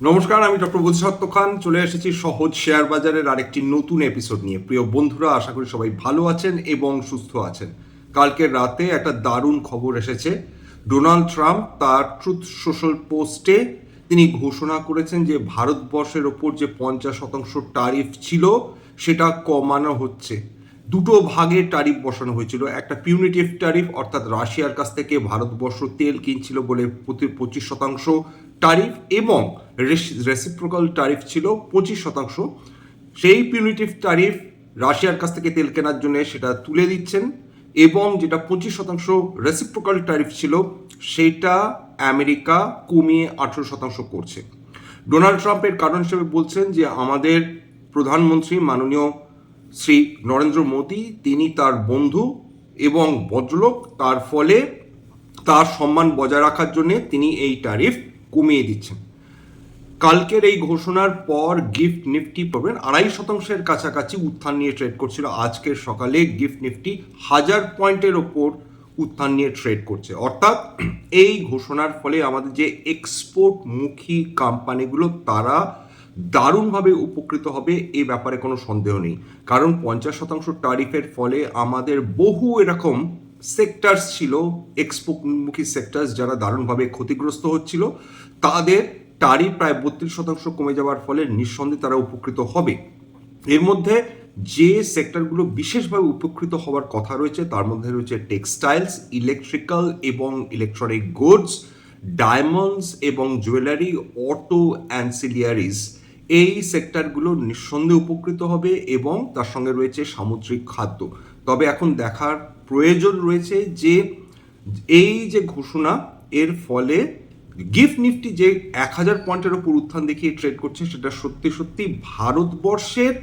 নমস্কার, আমি ডক্টর বোধিসত্ত্ব খান। চলে এসেছি সহজ শেয়ার বাজারের আরেকটি নতুন এপিসোড নিয়ে। প্রিয় বন্ধুরা, আশা করি সবাই ভালো আছেন এবং সুস্থ আছেন। কালকের রাতে একটা দারুণ খবর এসেছে। ডোনাল্ড ট্রাম্প তার ট্রুথ সোশ্যাল পোস্টে তিনি ঘোষণা করেছেন যে ভারতবর্ষের ওপর যে পঞ্চাশ শতাংশ টারিফ ছিল, সেটা কমানো হচ্ছে। দুটো ভাগে টারিফ বসানো হয়েছিল। একটা পিউনিটিভ টারিফ অর্থাৎ রাশিয়ার কাছ থেকে ভারতবর্ষ তেল কিনছিল বলে প্রতি পঁচিশ শতাংশ টারিফ এবং রেসিপ্রোকাল টারিফ ছিল পঁচিশ শতাংশ। সেই পিউনিটিভ টারিফ রাশিয়ার কাছ থেকে তেল কেনার জন্য সেটা তুলে দিচ্ছেন এবং যেটা পঁচিশ শতাংশ রেসিপ্রোকাল টারিফ ছিল সেটা আমেরিকা কমিয়ে আঠেরো শতাংশ করছে। ডোনাল্ড ট্রাম্পের কারণ হিসেবে বলছেন যে আমাদের প্রধানমন্ত্রী মাননীয় শ্রী নরেন্দ্র মোদী, তিনি তার বন্ধু এবং ভদ্রলোক, তার ফলে তার সম্মান বজায় রাখার জন্য তিনি এই ট্যারিফ কমিয়ে দিচ্ছেন। কালকের এই ঘোষণার পর গিফট নিফটি পাবেন। আড়াই শতাংশের কাছাকাছি উত্থান নিয়ে ট্রেড করছিল। আজকের সকালে গিফট নিফটি হাজার পয়েন্টের ওপর উত্থান নিয়ে ট্রেড করছে। অর্থাৎ এই ঘোষণার ফলে আমাদের যে এক্সপোর্টমুখী কোম্পানিগুলো, তারা দারুণভাবে উপকৃত হবে এ ব্যাপারে কোনো সন্দেহ নেই। কারণ পঞ্চাশ শতাংশ টারিফের ফলে আমাদের বহু এরকম সেক্টরস ছিল, এক্সপোর্টমুখী সেক্টরস যারা দারুণভাবে ক্ষতিগ্রস্ত হচ্ছিল, তাদের টারিফ প্রায় বত্রিশ শতাংশ কমে যাওয়ার ফলে নিঃসন্দেহে তারা উপকৃত হবে। এর মধ্যে যে সেক্টরগুলো বিশেষভাবে উপকৃত হওয়ার কথা রয়েছে, তার মধ্যে রয়েছে টেক্সটাইলস, ইলেকট্রিক্যাল এবং ইলেকট্রনিক গুডস, ডায়মন্ডস এবং জুয়েলারি, অটো অ্যান্সিলিয়ারিজ এই সেক্টরগুলো নিঃসন্দেহে উপকৃত হবে এবং তার সঙ্গে রয়েছে সামুদ্রিক খাদ্য। তবে এখন দেখার প্রয়োজন রয়েছে যে এই যে ঘোষণা, এর ফলে গিফট নিফটি যে এক হাজার পয়েন্টের ওপর উত্থান দেখিয়ে ট্রেড করছে, সেটা সত্যি সত্যি ভারতবর্ষের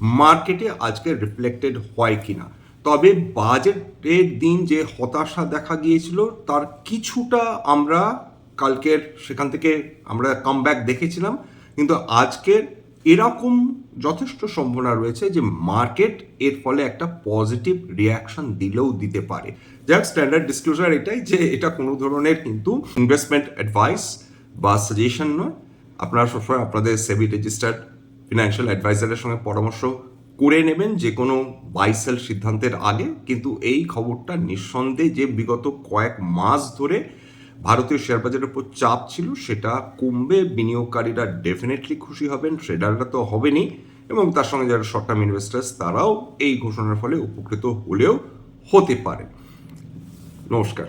মার্কেটে আজকে রিফ্লেক্টেড হয় কিনা। তবে বাজেটের দিন যে হতাশা দেখা গিয়েছিল, তার কিছুটা আমরা কালকের সেখান থেকে আমরা কামব্যাক দেখেছিলাম। কিন্তু আজকের এরকম যথেষ্ট সম্ভাবনা রয়েছে যে মার্কেট এর ফলে একটা পজিটিভ রিয়াকশন দিলেও দিতে পারে। যাক স্ট্যান্ডার্ড ডিসক্লোজার এটাই যে এটা কোনো ধরনের কিন্তু ইনভেস্টমেন্ট অ্যাডভাইস বা সাজেশন নয়। আপনারা সবসময় আপনাদের সেবি রেজিস্টার্ড ফিনান্সিয়াল অ্যাডভাইজারের সঙ্গে পরামর্শ করে নেবেন যে কোনো বাইসেল সিদ্ধান্তের আগে। কিন্তু এই খবরটা নিঃসন্দেহে যে বিগত কয়েক মাস ধরে ভারতীয় শেয়ার বাজারের উপর চাপ ছিল, সেটা কমবে। বিনিয়োগকারীরা ডেফিনেটলি খুশি হবেন ট্রেডাররা তো হবেনই। এবং তার সঙ্গে যারা শর্ট টার্ম ইনভেস্টার্স তারাও এই ঘোষণার ফলে উপকৃত হলেও হতে পারে। নমস্কার।